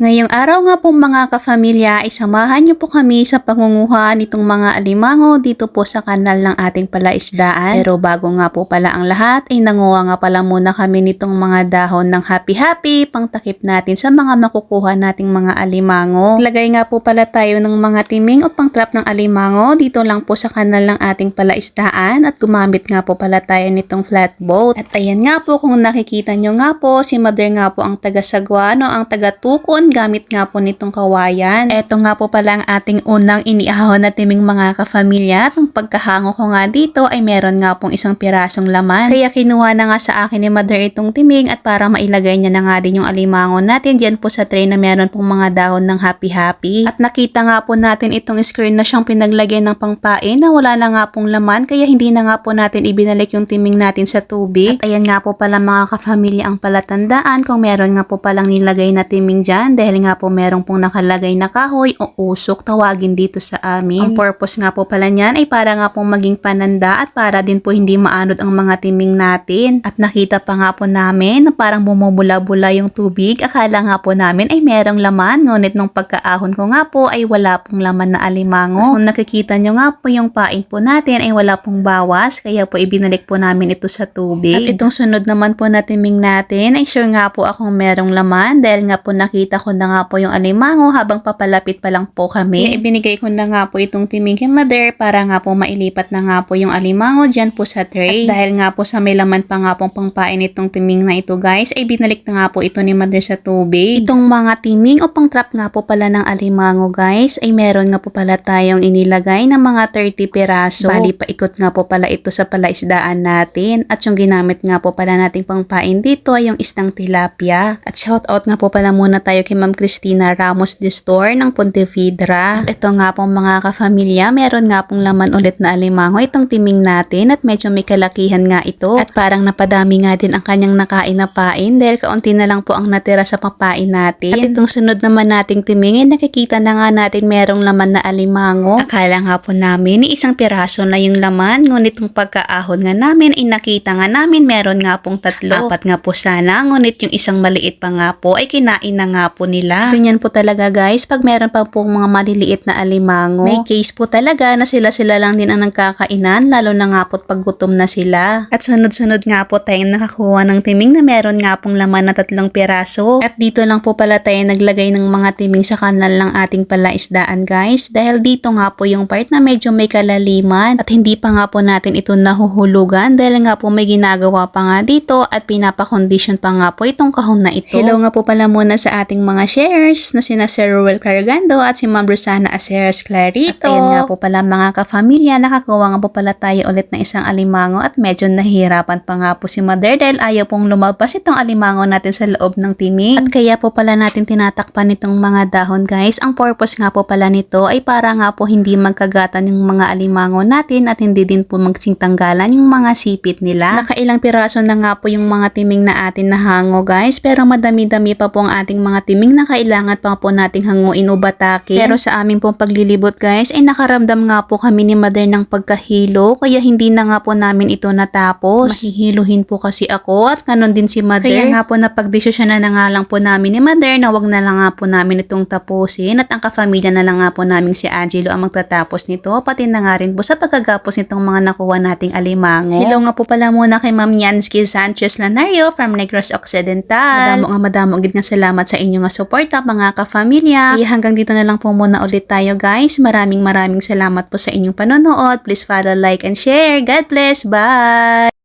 Ngayong araw nga po mga kafamilya, isamahan niyo po kami sa pangunguha nitong mga alimango dito po sa kanal ng ating palaisdaan. Pero bago nga po pala ang lahat, ay nanguha nga pala muna kami nitong mga dahon ng happy-happy pang takip natin sa mga makukuha nating mga alimango. Lagay nga po pala tayo ng mga timing o pang trap ng alimango dito lang po sa kanal ng ating palaisdaan at gumamit nga po pala tayo nitong flatboat. At ayan nga po kung nakikita nyo nga po, si mother nga po ang taga-sagwa, no, ang taga-tukon gamit nga po nitong kawayan. Ito nga po pala ang ating unang iniahon na timing mga kafamilya. At ang pagkahango ko nga dito ay meron nga pong isang pirasong laman. Kaya kinuha na nga sa akin ni mother itong timing at para mailagay niya na nga din yung alimango natin dyan po sa tray na meron pong mga dahon ng happy-happy. At nakita nga po natin itong screen na siyang pinaglagyan ng pangpain na wala na nga pong laman kaya hindi na nga po natin ibinalik yung timing natin sa tubig. At ayan nga po pala mga kafamilya ang palatandaan kung meron nga po palang nilagay na timing dyan dahil nga po meron pong nakalagay na kahoy o usok tawagin dito sa amin. Ang purpose nga po pala niyan ay para nga pong maging pananda at para din po hindi maanod ang mga timing natin. At nakita pa nga po namin na parang bumubula-bula yung tubig. Akala nga po namin ay merong laman ngunit nung pagkaahon ko nga po ay wala pong laman na alimango. So, kung nakikita nyo nga po yung pain po natin ay wala pong bawas kaya po ibinalik po namin ito sa tubig. At itong sunod naman po na timing natin ay sure nga po akong merong laman dahil nga po nakita ko na nga po yung alimango habang papalapit pa lang po kami. Ibinigay ko na nga po itong timing kay mother para nga po mailipat na nga po yung alimango dyan po sa tray. At dahil nga po sa may laman pa nga pong pangpain itong timing na ito guys ay binalik na nga po ito ni mother sa tubig. Itong mga timing o pang trap nga po pala ng alimango guys ay meron nga po pala tayong inilagay na mga 30 piraso. Bali paikot nga po pala ito sa palaisdaan natin at yung ginamit nga po pala nating pangpain dito ay yung istang tilapia. At shout out nga po pala muna tayo kay Ma'am Christina Ramos de Store ng Pontevedra. Ito nga po mga kafamilya, meron nga pong laman ulit na alimango itong timing natin at medyo may kalakihan nga ito. At parang napadami nga din ang kanyang nakain na pain dahil kaunti na lang po ang natira sa papain natin. At itong sunod naman nating timing ay nakikita na nga natin merong laman na alimango. Akala nga po namin isang piraso na yung laman ngunit yung pagkaahon nga namin ay nakita nga namin meron nga pong tatlo. Apat nga po sana ngunit yung isang maliit pa nga po ay kinain na nga po nila. Ganyan po talaga guys pag meron pa pong mga maliliit na alimango. May case po talaga na sila-sila lang din ang nagkakainan lalo na nga po't pag gutom na sila. At sunod-sunod nga po tayong nakakuha ng timing na meron nga pong laman na tatlong piraso. At dito lang po pala tayo naglagay ng mga timing sa kanal ng ating palaisdaan guys dahil dito nga po yung part na medyo may kalaliman at hindi pa nga po natin ito nahuhulugan dahil nga po may ginagawa pa nga dito at pinapakondisyon pa nga po itong kahon na ito. Hello nga po pala muna sa ating mga shares na sina Sir Ruel Cargando at si Ma'am Rosana Aceras Clarito. At ayan nga po pala mga kafamilya, nakakuha nga po pala tayo ulit ng isang alimango at medyo nahihirapan pa nga po si Mother dahil ayaw pong lumabas itong alimango natin sa loob ng timing. At kaya po pala natin tinatakpan itong mga dahon guys. Ang purpose nga po pala nito ay para nga po hindi magkagatan yung mga alimango natin at hindi din po magsingtanggalan yung mga sipit nila. Nakailang piraso na nga po yung mga timing na atin na hango guys pero madami-dami pa po ang ating mga timing na kailangan pa po nating hanguin o batakin. Pero sa aming pong paglilibot guys ay nakaramdam nga po kami ni mother ng pagkahilo kaya hindi na nga po namin ito natapos. Mahihiluhin po kasi ako at kanon din si mother. Kaya nga po napagdesisyon na na nga lang po namin ni mother na wag na lang nga po namin itong tapusin at ang kafamilya na lang nga po namin si Angelo ang magtatapos nito pati na nga rin po sa pagkagapos nitong mga nakuha nating alimango. Hello nga po pala muna kay Ma'am Yansky Sanchez Lanario from Negros Occidental. Madamo nga madamo gid nga salamat sa inyo nga suporta mga kafamilya. Kaya hanggang dito na lang po muna ulit tayo guys. Maraming maraming salamat po sa inyong panonood. Please follow, like, and share. God bless. Bye!